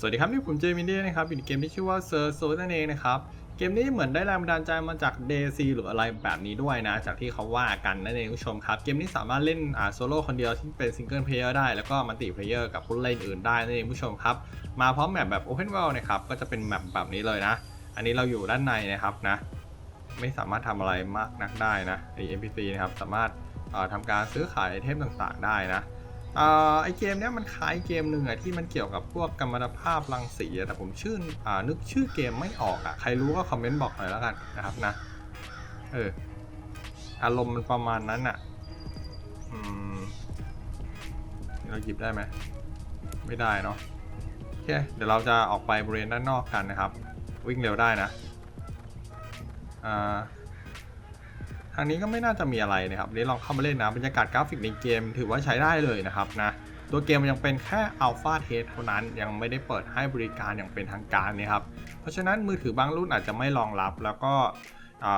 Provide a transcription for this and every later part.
สวัสดีครับนี่ผมเจมินเดียนะครับอยู่ในเกมที่ชื่อว่าเซอร์โซนั่นเองนะครับเกมนี้เหมือนได้แรงบันดาลใจมาจาก DayZ หรืออะไรแบบนี้ด้วยนะ จากที่เขาว่ากันนั่นเองผู้ชมครับ เกมนี้สามารถเล่นอ่าโซโล่คนเดียวที่เป็นซิงเกิลเพลเยอร์ได้ แล้วก็มัลติเพลเยอร์กับผู้เล่นอื่นได้นั่นเองผู้ชมครับ มาพร้อมแมปแบบ Open World นะครับก็จะเป็นแมปแบบนี้เลยนะ อันนี้เราอยู่ด้านในนะครับนะ ไม่สามารถทำอะไรมากนักได้นะไอ NPC นะครับสามารถเอ่อทำการซื้อขายไอเทมต่างๆ ได้นะ ไอเกมเนี้ยมันคล้ายเกมหนึ่งอะที่มันเกี่ยวกับพวกกัมมันตภาพรังสีแต่ผมชื่ออ่านึกชื่อเกมไม่ออกอะใครรู้ก็คอมเมนต์บอกหน่อยแล้วกันนะครับนะเอออารมณ์มันประมาณนั้นอะอืมเราหยิบได้ไหมไม่ได้เนาะโอเคเดี๋ยวเราจะออกไปบริเวณด้านนอกกันนะครับ วิ่งเร็วได้นะอ่าางนี้ก็ไม่น่าจะมีอะไรนะครับนี่ลองเข้ามาเล่นนะบรรยากาศกราฟิกในเกมถือว่าใช้ได้เลยนะครับนะตัวเกมมันยังเป็นแค่อัลฟาเทสเท่านั้นยังไม่ได้เปิดให้บริการอย่างเป็นทางการนะครับเพราะฉะนั้นมือถือบางรุ่นอาจจะไม่รองรับแล้วก็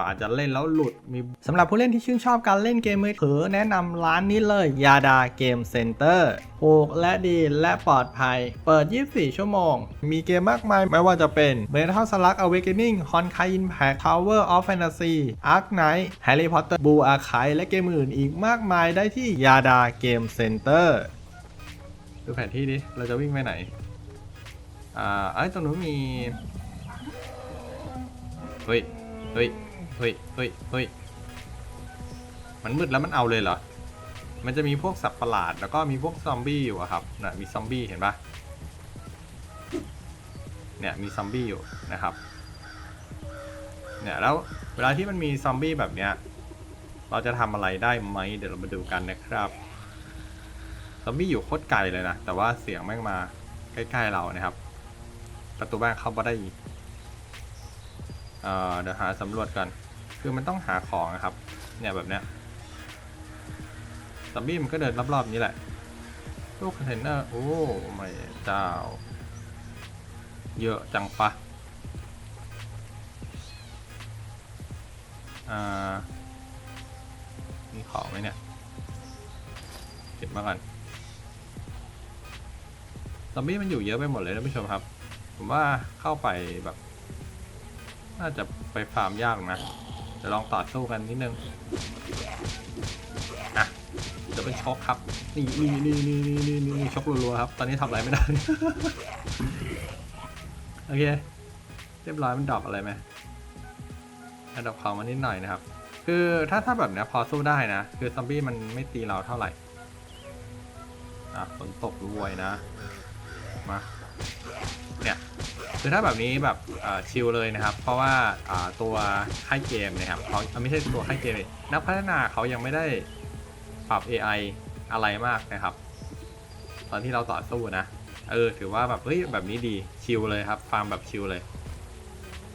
อาจจะเล่นแล้วหลุดมีสำหรับผู้เล่นที่ชื่นชอบการเล่นเกมมือถือแนะนำร้านนี้เลยยาดาเกมเซ็นเตอร์ถูกและดีและปลอดภัย เปิด 24 ชั่วโมง มีเกมมากมายไม่ว่าจะเป็น Metal Slug Awakening Honkai Impact Tower of Fantasy Ark Knight Harry Potter Blue Archive และเกมอื่นอีกมากมายได้ที่ยาดาเกมเซ็นเตอร์ดูแผนที่ดิ เราจะวิ่งไปไหน อ่าเอ้ตรงนู้นมี เฮ้ย เฮ้ย เฮ้ยเฮ้ยเฮ้ยมันมืดแล้วมันเอาเลยเหรอ มันจะมีพวกสัตว์ประหลาด แล้วก็มีพวกซอมบี้อยู่อะครับน่ะมีซอมบี้เห็นปะเนี่ยมีซอมบี้อยู่นะครับ เนี่ยแล้วเวลาที่มันมีซอมบี้แบบเนี้ย เราจะทำอะไรได้ไหมเดี๋ยวเรามาดูกันนะครับซอมบี้อยู่โคตรไกลเลยนะ แต่ว่าเสียงแม่งมาใกล้ๆเรานะครับ ประตูบ้านเข้ามาได้อีกเอ่อเดี๋ยวหาสำรวจกัน คือมันต้องหาของนะครับ เนี่ยแบบเนี้ยซอมบี้มันก็เดินรอบๆนี้แหละตู้คอนเทนเนอร์ โอ้ไม่เจ้า เยอะจังปะอ่า มีของไหมเนี่ย เก็บมาก่อนซอมบี้มันอยู่เยอะไปหมดเลยท่านผู้ชมครับ ผมว่าเข้าไปแบบ น่าจะไปฟาร์มยากนะ จะลองต่อสู้กันนิดนึงดี๋ยวเป็นช็อกครับ นี่นี่นี่นี่นี่นี่นี่ช็อกรัวๆครับ ตอนนี้ทำอะไรไม่ได้ โอเค เรียบร้อยมันดรอปอะไรไหมดรอปของมานิดหน่อยนะครับ คือถ้าถ้าแบบเนี้ยพอสู้ได้นะ คือซอมบี้มันไม่ตีเราเท่าไหร่ อะฝนตกรวยนะ มา คือถ้าแบบนี้แบบชิลเลยนะครับ เพราะว่าตัวค่ายเกมนะครับเขาไม่ใช่ตัวค่ายเกมนักพัฒนาเขายังไม่ได้ปรับ AI อะไรมากนะครับ ตอนที่เราต่อสู้นะ เออ ถือว่าแบบเฮ้ยแบบนี้ดีชิลเลยครับฟาร์มแบบชิลเลย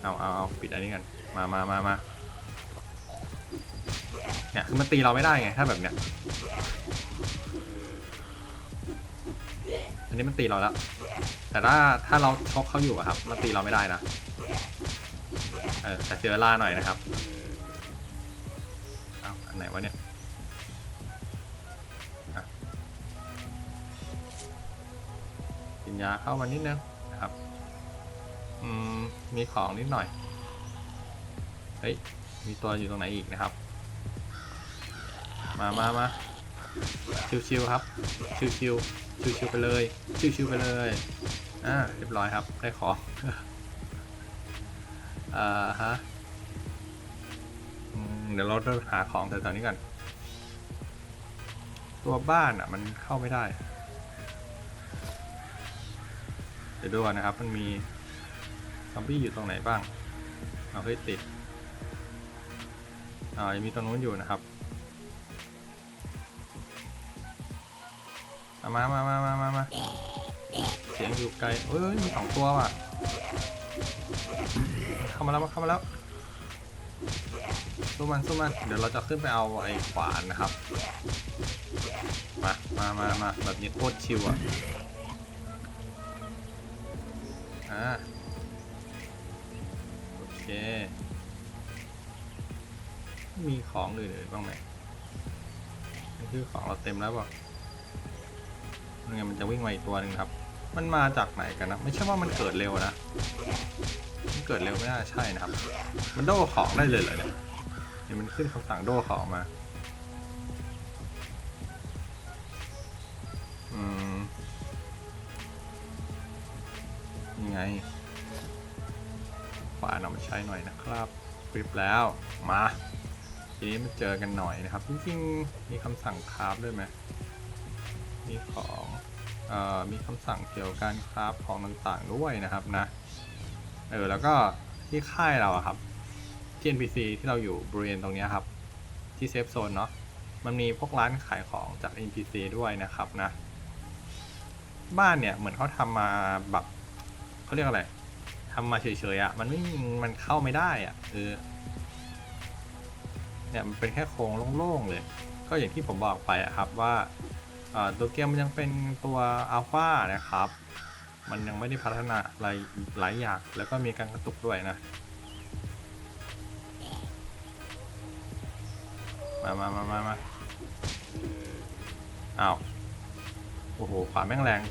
เอาเอาเอาปิดอันนี้กันมามามามาเนี่ยคือมันตีเราไม่ได้ไงถ้าแบบเนี้ยอันนี้มันตีเราแล้ว แต่ถ้าถ้าเราชกเขาอยู่อะครับ มันตีเราไม่ได้นะ เออแต่เสียเวลาหน่อยนะครับเอาอันไหนวะเนี่ยกินยาเข้ามานิดนึงนะครับ อืม มีของนิดหน่อย เฮ้ย มีตัวอยู่ตรงไหนอีกนะครับ มามามาชิวๆครับ ชิวๆชิวๆไปเลย ชิวๆไปเลย อ่าเรียบร้อยครับ ได้ของอ่าฮะเดี๋ยวเราจะหาของแถวๆนี้ก่อนตัวบ้านอะ มันเข้าไม่ได้ เดี๋ยวดูก่อนนะครับ มันมีซอมบี้อยู่ตรงไหนบ้าง เอาเฮ้ยติดอ่ายังมีตรงนู้นอยู่นะครับมามามามามามา เสียงอยู่ไกลเอ้ยมีสองตัวว่ะ เข้ามาแล้วเข้ามาแล้วสู้มันสู้มัน เดี๋ยวเราจะขึ้นไปเอาไอ้ขวานนะครับ มา มามามาแบบนี้โคตรชิวอะ อ่า โอเค มีของอื่นๆบ้างไหมคือของเราเต็มแล้วเปล่ายังไงมันจะวิ่งมาอีกตัวหนึ่งครับ มันมาจากไหนกันนะ ไม่ใช่ว่ามันเกิดเร็วนะ มันเกิดเร็วไม่น่าใช่นะครับ มันโดของได้เลยเหรอเนี่ยเนี่ยมันขึ้นคำสั่งโดของมา อืมนี่ไงขวานเอามาใช้หน่อยนะครับคลิปแล้ว มาทีนี้มาเจอกันหน่อยนะครับ จริงๆ มีคำสั่งคราฟด้วยไหมมีของ มีคำสั่งเกี่ยวกับการคราฟของต่างๆด้วยนะครับนะเออแล้วก็ที่ค่ายเราอะครับที่ NPC ที่เราอยู่บริเวณตรงนี้ครับ ที่เซฟโซนเนาะมันมีพวกร้านขายของจาก NPC ด้วยนะครับนะ บ้านเนี่ยเหมือนเขาทำมาแบบเขาเรียกอะไรทำมาเฉยๆอะ่ะมันไม่มันเข้าไม่ได้อะ่ะเออเนี่ยมันเป็นแค่โครงโล่งๆเลย ก็อย่างที่ผมบอกไปอะครับว่า ตัวเกมมันยังเป็นตัวอัลฟานะครับ มันยังไม่ได้พัฒนาอะไรอีกหลายอย่าง แล้วก็มีการกระตุกด้วยนะ มามามามามาอ้าว โอ้โหขวาแม่งแรง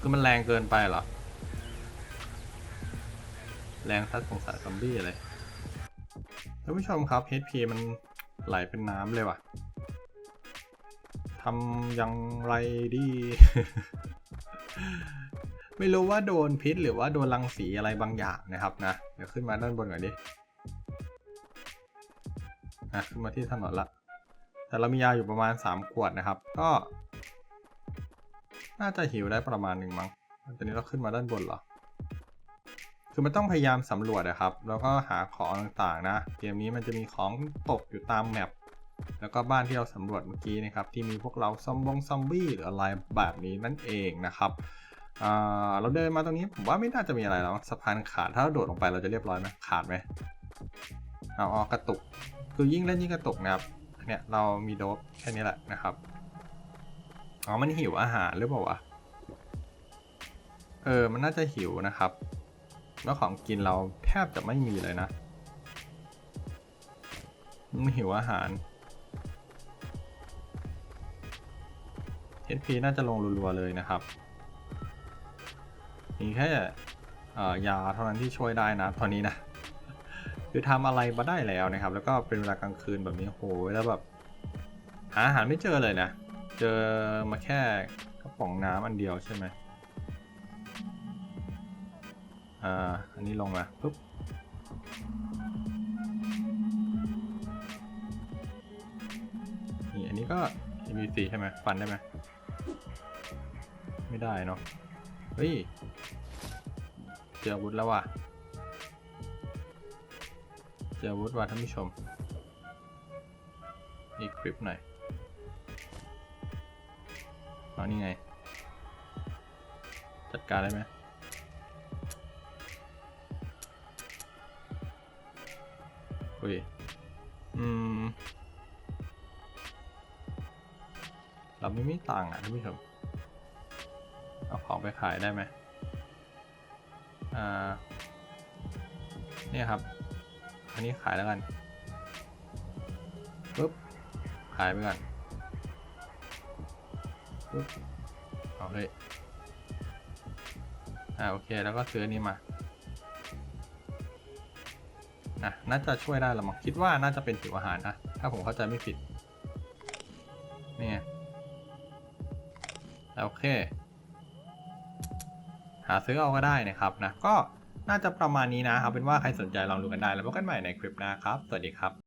คือมันแรงเกินไปเหรอ แรงซัดของสายซอมบี้เลยท่านผู้ชมครับ HP มันไหลเป็นน้ำเลยว่ะ ทำอยังไรดี ไม่รู้ว่าโดนพิษหรือว่าโดนรังสีอะไรบางอย่างนะครับนะเดี๋ยวขึ้นมาด้านบนก่อนดิอะขึ้นมาที่ถนนละ แต่เรามียาอยู่ประมาณ 3 ขวดนะครับ ก็ น่าจะหิวได้ประมาณหนึ่งมั้งตอนนี้เราขึ้นมาด้านบนเหรอ คือมันต้องพยายามสำรวจนะครับ แล้วก็หาของต่างๆนะ เกมนี้มันจะมีของตกอยู่ตามแมป แล้วก็บ้านที่เราสำรวจเมื่อกี้นะครับที่มีพวกเราซอมบงซอมบี้หรืออะไรแบบนี้นั่นเองนะครับเราเดินมาตรงนี้ผมว่าไม่น่าจะมีอะไรแล้วสะพานขาดถ้าเราโดดลงไปเราจะเรียบร้อยไหมขาดไหมเอาเอกระตุกคือยิ่งเล่นยิ่งกระตุกนะครับเนี่ยเรามีโดบแค่นี้แหละนะครับอ๋อมันหิวอาหารหรือเปล่าวะเออมันน่าจะหิวนะครับแล้วของกินเราแทบจะไม่มีเลยนะมันหิวอาหาร HP น่าจะลงรัวๆเลยนะครับ มีแค่ยาเท่านั้นที่ช่วยได้นะตอนนี้นะ คือทำอะไรมาได้แล้วนะครับ แล้วก็เป็นเวลากลางคืนแบบนี้โหแล้วแบบหาอาหารไม่เจอเลยนะ เจอมาแค่กระป๋องน้ำอันเดียวใช่ไหมอ่าอันนี้ลงมาปุ๊บนี่อันนี้ก็ MVC ใช่ไหมฟันได้ไหม ไม่ได้เนาะ เฮ้ย เจอวุธแล้วว่ะ เจอวุธว่ะท่านผู้ชม อีกคลิปหน่อยเอานี่ไง จัดการได้ไหมอุ้ย อืม เราไม่มีตังค์อะท่านผู้ชม เอาของไปขายได้ไหมอ่าเนี่ยครับ อันนี้ขายแล้วกันปุ๊บขายไปก่อนปุ๊บเอาเลยอ่าโอเคแล้วก็ซื้ออนนี้มานะน่าจะช่วยได้ละมั้งคิดว่าน่าจะเป็นผิวอาหารนะ ถ้าผมเข้าใจไม่ผิด นี่ไงโอเค หาซื้อเอาก็ได้นะครับนะก็น่าจะประมาณนี้นะเอาเป็นว่าใครสนใจลองดูกันได้ แล้วพบกันใหม่ในคลิปหน้าครับ สวัสดีครับ